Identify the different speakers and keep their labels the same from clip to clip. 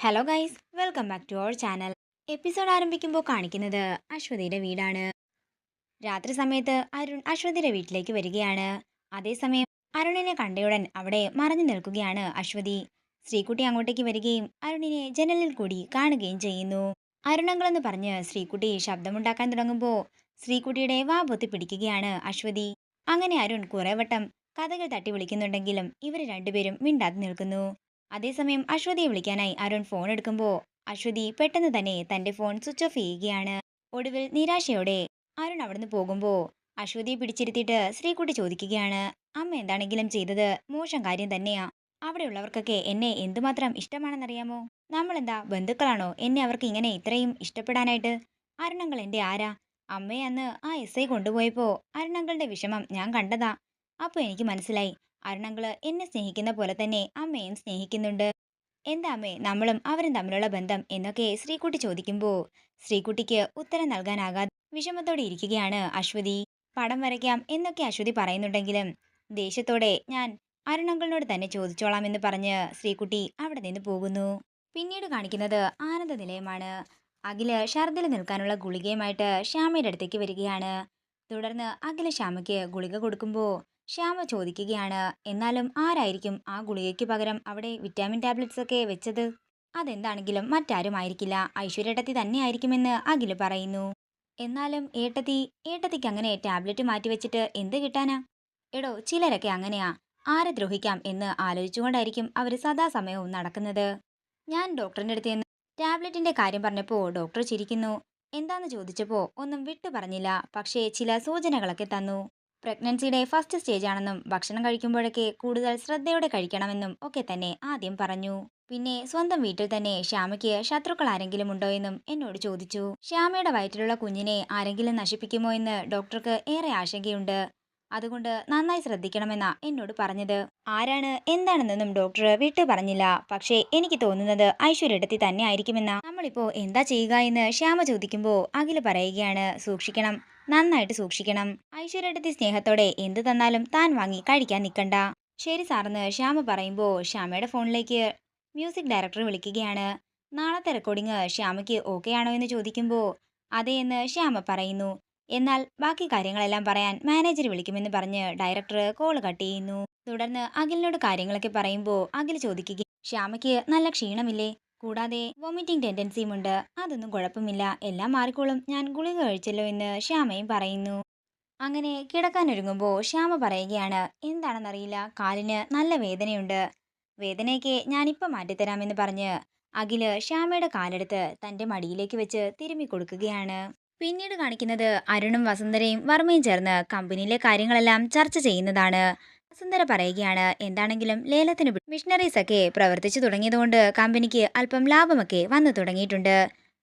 Speaker 1: Hello guys welcome back to our channel episode ആരംഭിക്കുമ്പോൾ കാണിക്കുന്നത് അശ്വതിയുടെ വീടാണ്. രാത്രി സമയത്ത് അരുൺ അശ്വതിയുടെ വീട്ടിലേക്ക് വരികയാണ്. അതേസമയം അരുണിനെ കണ്ടയുടൻ അവിടെ മറഞ്ഞു നിൽക്കുകയാണ് അശ്വതി. ശ്രീകുട്ടി അങ്ങോട്ടേക്ക് വരികയും അരുണിനെ ജനലിൽ കൂടി കാണുകയും ചെയ്യുന്നു. അരുണങ്ങളെന്ന് പറഞ്ഞ് ശ്രീകുട്ടി ശബ്ദമുണ്ടാക്കാൻ തുടങ്ങുമ്പോൾ ശ്രീകുട്ടിയുടെ വാ പൊത്തി പിടിക്കുകയാണ് അശ്വതി. അങ്ങനെ അരുൺ കുറെ വട്ടം കഥകൾ തട്ടി വിളിക്കുന്നുണ്ടെങ്കിലും ഇവർ രണ്ടുപേരും മിണ്ടാതെ നിൽക്കുന്നു. അതേസമയം അശ്വതിയെ വിളിക്കാനായി അരുൺ ഫോൺ എടുക്കുമ്പോൾ അശ്വതി പെട്ടെന്ന് തന്നെ തന്റെ ഫോൺ സ്വിച്ച് ഓഫ് ചെയ്യുകയാണ്. ഒടുവിൽ നിരാശയോടെ അരുൺ അവിടുന്ന് പോകുമ്പോൾ അശ്വതിയെ പിടിച്ചിരുത്തിയിട്ട് ശ്രീകുട്ടി ചോദിക്കുകയാണ് അമ്മ എന്താണെങ്കിലും ചെയ്തത് മോശം കാര്യം തന്നെയാ. അവിടെയുള്ളവർക്കൊക്കെ എന്നെ എന്തുമാത്രം ഇഷ്ടമാണെന്നറിയാമോ? നമ്മളെന്താ ബന്ധുക്കളാണോ? എന്നെ അവർക്ക് ഇങ്ങനെ ഇത്രയും ഇഷ്ടപ്പെടാനായിട്ട്? അരുണങ്ങൾ എന്റെ ആരാ? അമ്മയെ അന്ന് ആ എസ് ഐ കൊണ്ടുപോയപ്പോൾ അരുണങ്ങളുടെ വിഷമം ഞാൻ കണ്ടതാ. അപ്പോൾ എനിക്ക് മനസ്സിലായി അരുണങ്ങൾ എന്നെ സ്നേഹിക്കുന്ന പോലെ തന്നെ അമ്മയും സ്നേഹിക്കുന്നുണ്ട്. എന്താ അമ്മേ നമ്മളും അവരും തമ്മിലുള്ള ബന്ധം എന്നൊക്കെ ശ്രീകുട്ടി ചോദിക്കുമ്പോൾ ശ്രീകുട്ടിക്ക് ഉത്തരം നൽകാനാകാതെ വിഷമത്തോടെ ഇരിക്കുകയാണ് അശ്വതി. പടം വരയ്ക്കാം എന്നൊക്കെ അശ്വതി പറയുന്നുണ്ടെങ്കിലും ദേഷ്യത്തോടെ ഞാൻ അരുണങ്കളിനോട് തന്നെ ചോദിച്ചോളാം എന്ന് പറഞ്ഞ് ശ്രീകുട്ടി അവിടെ നിന്ന് പോകുന്നു. പിന്നീട് കാണിക്കുന്നത് ആനന്ദ നിലയമാണ്. അഖിൽ ഷർദിൽ നിൽക്കാനുള്ള ഗുളികയുമായിട്ട് ശ്യാമയുടെ അടുത്തേക്ക് വരികയാണ്. തുടർന്ന് അഖില ശ്യാമയ്ക്ക് ഗുളിക കൊടുക്കുമ്പോൾ ശ്യാമ ചോദിക്കുകയാണ് എന്നാലും ആരായിരിക്കും ആ ഗുളികയ്ക്ക് പകരം അവിടെ വിറ്റാമിൻ ടാബ്ലറ്റ്സ് ഒക്കെ വെച്ചത്? അതെന്താണെങ്കിലും മറ്റാരും ആയിരിക്കില്ല ഐശ്വര്യേട്ടത്തി തന്നെ ആയിരിക്കുമെന്ന് അഖിൽ പറയുന്നു. എന്നാലും ഏട്ടത്തി ഏട്ടത്തിക്ക് അങ്ങനെ ടാബ്ലറ്റ് മാറ്റിവെച്ചിട്ട് എന്ത് കിട്ടാനാ? എടോ ചിലരൊക്കെ അങ്ങനെയാ. ആരെ ദ്രോഹിക്കാം എന്ന് ആലോചിച്ചുകൊണ്ടായിരിക്കും അവർ സദാസമയവും നടക്കുന്നത്. ഞാൻ ഡോക്ടറിന്റെ അടുത്ത് നിന്ന് ടാബ്ലറ്റിന്റെ കാര്യം പറഞ്ഞപ്പോൾ ഡോക്ടർ ചിരിക്കുന്നു. എന്താന്ന് ചോദിച്ചപ്പോൾ ഒന്നും വിട്ടു പറഞ്ഞില്ല പക്ഷേ ചില സൂചനകളൊക്കെ തന്നു. പ്രഗ്നൻസിയുടെ ഫസ്റ്റ് സ്റ്റേജ് ആണെന്നും ഭക്ഷണം കഴിക്കുമ്പോഴൊക്കെ കൂടുതൽ ശ്രദ്ധയോടെ കഴിക്കണമെന്നും ഒക്കെ തന്നെ ആദ്യം പറഞ്ഞു. പിന്നെ സ്വന്തം വീട്ടിൽ തന്നെ ശ്യാമയ്ക്ക് ശത്രുക്കൾ ആരെങ്കിലും ഉണ്ടോ എന്നും എന്നോട് ചോദിച്ചു. ശ്യാമയുടെ വയറ്റിലുള്ള കുഞ്ഞിനെ ആരെങ്കിലും നശിപ്പിക്കുമോ എന്ന് ഡോക്ടർക്ക് ഏറെ ആശങ്കയുണ്ട്. അതുകൊണ്ട് നന്നായി ശ്രദ്ധിക്കണമെന്നാ എന്നോട് പറഞ്ഞത്. ആരാണ്? എന്താണെന്നൊന്നും ഡോക്ടർ വിട്ടു പറഞ്ഞില്ല. പക്ഷേ എനിക്ക് തോന്നുന്നത് ഐശ്വര്യടത്തി തന്നെ ആയിരിക്കുമെന്ന. നമ്മളിപ്പോ എന്താ ചെയ്യുക എന്ന് ശ്യാമ ചോദിക്കുമ്പോൾ അഖിൽ പറയുകയാണ് സൂക്ഷിക്കണം. നന്നായിട്ട് സൂക്ഷിക്കണം. ഐശ്വര്യടത്തി സ്നേഹത്തോടെ എന്ത് തന്നാലും താൻ വാങ്ങി കഴിക്കാൻ നിൽക്കണ്ട ശരി സാറെന്ന് ശ്യാമ പറയുമ്പോൾ ശ്യാമയുടെ ഫോണിലേക്ക് മ്യൂസിക് ഡയറക്ടർ വിളിക്കുകയാണ്. നാളത്തെ റെക്കോർഡിങ് ശ്യാമയ്ക്ക് ഓക്കെ ആണോ എന്ന് ചോദിക്കുമ്പോൾ അതെ എന്ന് ശ്യാമ പറയുന്നു. എന്നാൽ ബാക്കി കാര്യങ്ങളെല്ലാം പറയാൻ മാനേജർ വിളിക്കുമെന്ന് പറഞ്ഞ് ഡയറക്ടർ കോൾ കട്ട് ചെയ്യുന്നു. തുടർന്ന് അഖിലിനോട് കാര്യങ്ങളൊക്കെ പറയുമ്പോൾ അഖിൽ ചോദിക്കുക ശ്യാമയ്ക്ക് നല്ല ക്ഷീണമില്ലേ? കൂടാതെ വോമിറ്റിംഗ് ടെൻഡൻസിയും ഉണ്ട്. അതൊന്നും കുഴപ്പമില്ല. എല്ലാം മാറിക്കോളും. ഞാൻ ഗുളിക കഴിച്ചല്ലോ എന്ന് ശ്യാമയും പറയുന്നു. അങ്ങനെ കിടക്കാനൊരുങ്ങുമ്പോൾ ശ്യാമ പറയുകയാണ് എന്താണെന്നറിയില്ല. കാലിന് നല്ല വേദനയുണ്ട്. വേദനയൊക്കെ ഞാനിപ്പോൾ മാറ്റിത്തരാമെന്ന് പറഞ്ഞ് അഖിൽ ശ്യാമയുടെ കാലെടുത്ത് തന്റെ മടിയിലേക്ക് വെച്ച് തിരുമ്മി കൊടുക്കുകയാണ്. പിന്നീട് കാണിക്കുന്നത് അരുണും വസുന്ധരയും വർമ്മയും ചേർന്ന് കമ്പനിയിലെ കാര്യങ്ങളെല്ലാം ചർച്ച ചെയ്യുന്നതാണ്. വസുന്ധര പറയുകയാണ് എന്താണെങ്കിലും ലേലത്തിന് മിഷനറീസ് ഒക്കെ പ്രവർത്തിച്ചു തുടങ്ങിയതുകൊണ്ട് കമ്പനിക്ക് അല്പം ലാഭമൊക്കെ വന്നു തുടങ്ങിയിട്ടുണ്ട്.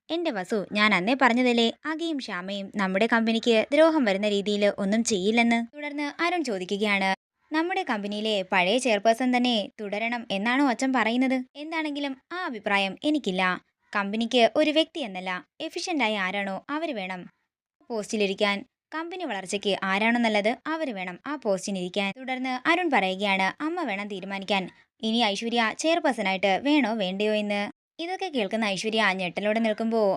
Speaker 1: എന്റെ വസു ഞാൻ അന്നേ പറഞ്ഞതല്ലേ അകയും ശ്യാമയും നമ്മുടെ കമ്പനിക്ക് ദ്രോഹം വരുന്ന രീതിയിൽ ഒന്നും ചെയ്യില്ലെന്ന് തുടർന്ന് അരുൺ ചോദിക്കുകയാണ് നമ്മുടെ കമ്പനിയിലെ പഴയ ചെയർപേഴ്സൺ തന്നെ തുടരണം എന്നാണോ അച്ഛൻ പറയുന്നത്? എന്താണെങ്കിലും ആ അഭിപ്രായം എനിക്കില്ല. കമ്പനിക്ക് ഒരു വ്യക്തി എന്നല്ല എഫിഷ്യന്റായി ആരാണോ അവർ വേണം. പോസ്റ്റിലിരിക്കാൻ കമ്പനി വളർച്ചയ്ക്ക് ആരാണോ നല്ലത് അവർ വേണം ആ പോസ്റ്റിനിരിക്കാൻ. തുടർന്ന് അരുൺ പറയുകയാണ് അമ്മ വേണം തീരുമാനിക്കാൻ. ഇനി ഐശ്വര്യ ചെയർപേഴ്സണായിട്ട് വേണോ വേണ്ടയോ എന്ന്? ഇതൊക്കെ കേൾക്കുന്ന ഐശ്വര്യ ഞെട്ടലോടെ നിൽക്കുമ്പോൾ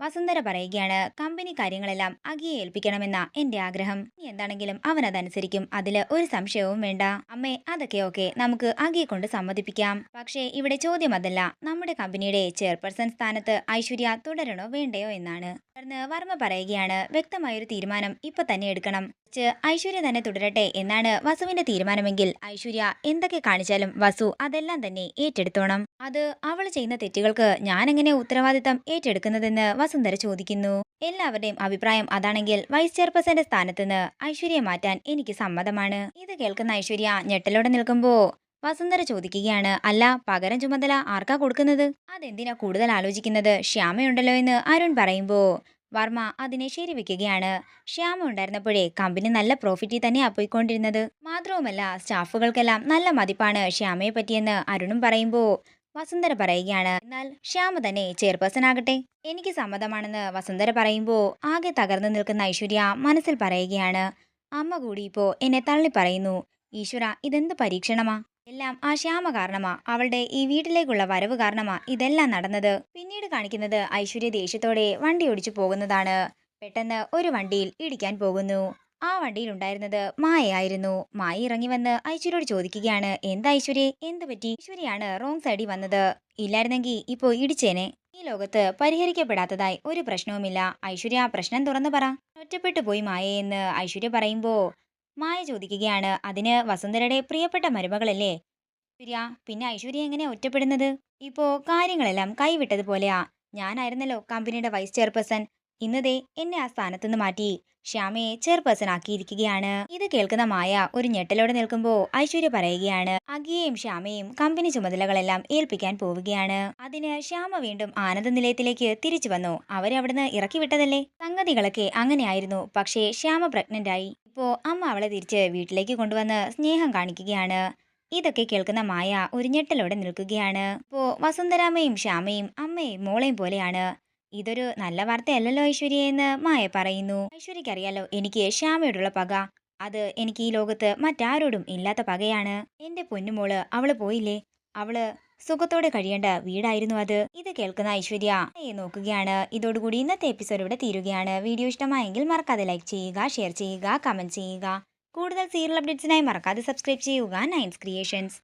Speaker 1: വസുന്ധര പറയുകയാണ് കമ്പനി കാര്യങ്ങളെല്ലാം അഗിയെ ഏൽപ്പിക്കണമെന്ന എന്റെ ആഗ്രഹം. ഇനി എന്താണെങ്കിലും അവൻ അതനുസരിക്കും അതിൽ ഒരു സംശയവും വേണ്ട. അമ്മേ അതൊക്കെ ഓക്കെ. നമുക്ക് അഗിയെ കൊണ്ട് സമ്മതിപ്പിക്കാം. പക്ഷേ ഇവിടെ ചോദ്യം അതല്ല. നമ്മുടെ കമ്പനിയുടെ ചെയർപേഴ്സൺ സ്ഥാനത്ത് ഐശ്വര്യ തുടരണോ വേണ്ടയോ എന്നാണ്. തുടർന്ന് വർമ്മ പറയുകയാണ് വ്യക്തമായൊരു തീരുമാനം ഇപ്പൊ തന്നെ എടുക്കണം. ഐശ്വര്യ തന്നെ തുടരട്ടെ എന്നാണ് വസുവിന്റെ തീരുമാനമെങ്കിൽ ഐശ്വര്യ എന്തൊക്കെ കാണിച്ചാലും വസു അതെല്ലാം തന്നെ ഏറ്റെടുത്തോണം. അത് അവൾ ചെയ്യുന്ന തെറ്റുകൾക്ക് ഞാൻ എങ്ങനെ ഉത്തരവാദിത്തം ഏറ്റെടുക്കുന്നതെന്ന് വസുന്ധര ചോദിക്കുന്നു. എല്ലാവരുടെയും അഭിപ്രായം അതാണെങ്കിൽ വൈസ് ചെയർപേഴ്സന്റെ സ്ഥാനത്ത് ഐശ്വര്യ മാറ്റാൻ എനിക്ക് സമ്മതമാണ്. ഇത് കേൾക്കുന്ന ഐശ്വര്യ ഞെട്ടലോടെ നിൽക്കുമ്പോ വസുന്ധര ചോദിക്കുകയാണ് അല്ല പകരം ചുമതല ആർക്കാ കൊടുക്കുന്നത്? അതെന്തിനാ കൂടുതൽ ആലോചിക്കുന്നത്? ശ്യാമയുണ്ടല്ലോ എന്ന് അരുൺ പറയുമ്പോ വർമ്മ അതിനെ ശരിവെക്കുകയാണ്. ശ്യാമ ഉണ്ടായിരുന്നപ്പോഴേ കമ്പനി നല്ല പ്രോഫിറ്റിൽ തന്നെയാ പോയിക്കൊണ്ടിരുന്നത്. മാത്രവുമല്ല സ്റ്റാഫുകൾക്കെല്ലാം നല്ല മതിപ്പാണ് ശ്യാമയെ പറ്റിയെന്ന് അരുണും പറയുമ്പോൾ വസുന്ധര പറയുകയാണ്. എന്നാൽ ശ്യാമ തന്നെ ചെയർപേഴ്സൺ ആകട്ടെ. എനിക്ക് സമ്മതമാണെന്ന് വസുന്ധര പറയുമ്പോൾ ആകെ തകർന്നു നിൽക്കുന്ന ഐശ്വര്യ മനസ്സിൽ പറയുകയാണ്. അമ്മ കൂടി ഇപ്പോൾ എന്നെ തള്ളി പറയുന്നു. ഈശ്വര ഇതെന്ത് പരീക്ഷണമാ? എല്ലാം ആ ശ്യാമ കാരണമാ. അവളുടെ ഈ വീട്ടിലേക്കുള്ള വരവ് കാരണമാ ഇതെല്ലാം നടന്നത്. പിന്നീട് കാണിക്കുന്നത് ഐശ്വര്യ ദേഷ്യത്തോടെ വണ്ടി ഓടിച്ചു പോകുന്നതാണ്. പെട്ടെന്ന് ഒരു വണ്ടിയിൽ ഇടിക്കാൻ പോകുന്നു. ആ വണ്ടിയിൽ ഉണ്ടായിരുന്നത് മായയായിരുന്നു. മായ ഇറങ്ങി വന്ന് ഐശ്വര്യോട് ചോദിക്കുകയാണ് എന്താ ഐശ്വര്യ? എന്ത് പറ്റി? ഐശ്വര്യാണ് റോങ് സൈഡിൽ വന്നത്. ഇല്ലായിരുന്നെങ്കിൽ ഇപ്പോ ഇടിച്ചേനെ. ഈ ലോകത്ത് പരിഹരിക്കപ്പെടാത്തതായി ഒരു പ്രശ്നവുമില്ല. ഐശ്വര്യ പ്രശ്നം തുറന്നു പറ. ഒറ്റപ്പെട്ടു പോയി മായയെന്ന് ഐശ്വര്യ പറയുമ്പോ മായ ചോദിക്കുകയാണ് അതിന് വസുന്ധരയുടെ പ്രിയപ്പെട്ട മരുമകളല്ലേ? ഐശ്വര്യ പിന്നെ ഐശ്വര്യ എങ്ങനെ ഒറ്റപ്പെടുന്നത്? ഇപ്പോ കാര്യങ്ങളെല്ലാം കൈവിട്ടതുപോലെയാ. ഞാനായിരുന്നല്ലോ കമ്പനിയുടെ വൈസ് ചെയർപേഴ്സൺ ഇന്നതേ എന്നെ ആ സ്ഥാനത്തുനിന്ന് മാറ്റി. ശ്യാമയെ ചെയർപേഴ്സൺ ആക്കിയിരിക്കുകയാണ്. ഇത് കേൾക്കുന്ന മായ ഒരു ഞെട്ടലോടെ നിൽക്കുമ്പോൾ ഐശ്വര്യ പറയുകയാണ് അഗിയെയും ശ്യാമയും കമ്പനി ചുമതലകളെല്ലാം ഏൽപ്പിക്കാൻ പോവുകയാണ്. അതിന് ശ്യാമ വീണ്ടും ആനന്ദ നിലയത്തിലേക്ക് തിരിച്ചു വന്നു. അവരെ അവിടുന്ന് ഇറക്കി വിട്ടതല്ലേ സംഗതികളൊക്കെ അങ്ങനെയായിരുന്നു. പക്ഷേ ശ്യാമ പ്രഗ്നന്റ് ആയി ഇപ്പോ അമ്മ അവളെ തിരിച്ച് വീട്ടിലേക്ക് കൊണ്ടുവന്ന് സ്നേഹം കാണിക്കുകയാണ്. ഇതൊക്കെ കേൾക്കുന്ന മായ ഒരു ഞെട്ടലോടെ നിൽക്കുകയാണ്. ഇപ്പോ വസുന്ധരാമയും ശ്യാമയും അമ്മയും മോളെയും പോലെയാണ്. ഇതൊരു നല്ല വാർത്തയല്ലല്ലോ ഐശ്വര്യ എന്ന് മായ പറയുന്നു. ഐശ്വര്യക്കറിയാലോ എനിക്ക് ശ്യാമയോടുള്ള പക. അത് എനിക്ക് ഈ ലോകത്ത് മറ്റാരോടും ഇല്ലാത്ത പകയാണ്. എന്റെ പൊന്നുമോൾ അവൾ പോയില്ലേ? അവൾ സുഖത്തോടെ കഴിയേണ്ട വീടായിരുന്നു അത്. ഇത് കേൾക്കുന്ന ഐശ്വര്യ നോക്കുകയാണ്. ഇതോടുകൂടി ഇന്നത്തെ എപ്പിസോഡ് ഇവിടെ തീരുകയാണ്. വീഡിയോ ഇഷ്ടമായെങ്കിൽ മറക്കാതെ ലൈക്ക് ചെയ്യുക ഷെയർ ചെയ്യുക കമന്റ് ചെയ്യുക. കൂടുതൽ സീരിയൽ അപ്ഡേറ്റ്സിനായി മറക്കാതെ സബ്സ്ക്രൈബ് ചെയ്യുക നയൻസ് ക്രിയേഷൻസ്.